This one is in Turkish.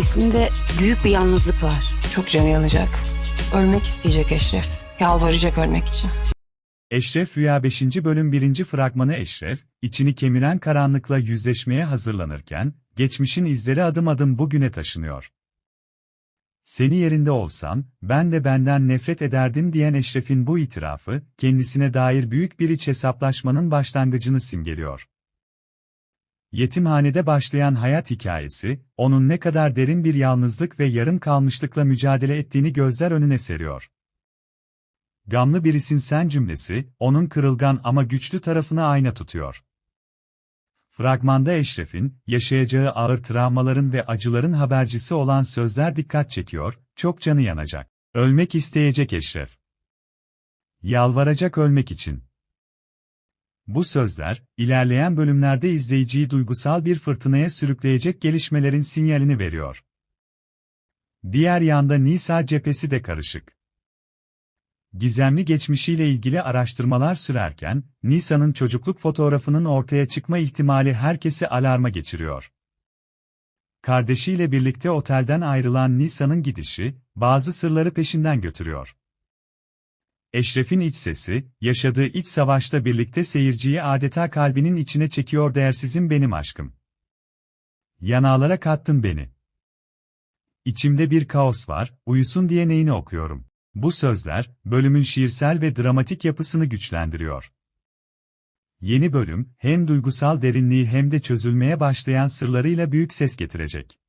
Sesinde büyük bir yalnızlık var. Çok canı yanacak. Ölmek isteyecek Eşref. Yalvaracak ölmek için. Eşref Rüya 5. bölüm 1. fragmanı Eşref, içini kemiren karanlıkla yüzleşmeye hazırlanırken, geçmişin izleri adım adım bugüne taşınıyor. Seni yerinde olsam, ben de benden nefret ederdim diyen Eşref'in bu itirafı, kendisine dair büyük bir iç hesaplaşmanın başlangıcını simgeliyor. Yetimhanede başlayan hayat hikayesi, onun ne kadar derin bir yalnızlık ve yarım kalmışlıkla mücadele ettiğini gözler önüne seriyor. Gamlı birisin sen cümlesi, onun kırılgan ama güçlü tarafını ayna tutuyor. Fragmanda Eşref'in, yaşayacağı ağır travmaların ve acıların habercisi olan sözler dikkat çekiyor, çok canı yanacak. Ölmek isteyecek Eşref. Yalvaracak ölmek için. Bu sözler, ilerleyen bölümlerde izleyiciyi duygusal bir fırtınaya sürükleyecek gelişmelerin sinyalini veriyor. Diğer yanda Nisa cephesi de karışık. Gizemli geçmişiyle ilgili araştırmalar sürerken, Nisa'nın çocukluk fotoğrafının ortaya çıkma ihtimali herkesi alarma geçiriyor. Kardeşiyle birlikte otelden ayrılan Nisa'nın gidişi, bazı sırları peşinden götürüyor. Eşref'in iç sesi, yaşadığı iç savaşta birlikte seyirciyi adeta kalbinin içine çekiyor değersizim benim aşkım. Yanağlara kattın beni. İçimde bir kaos var, uyusun diye neyini okuyorum. Bu sözler, bölümün şiirsel ve dramatik yapısını güçlendiriyor. Yeni bölüm, hem duygusal derinliği hem de çözülmeye başlayan sırlarıyla büyük ses getirecek.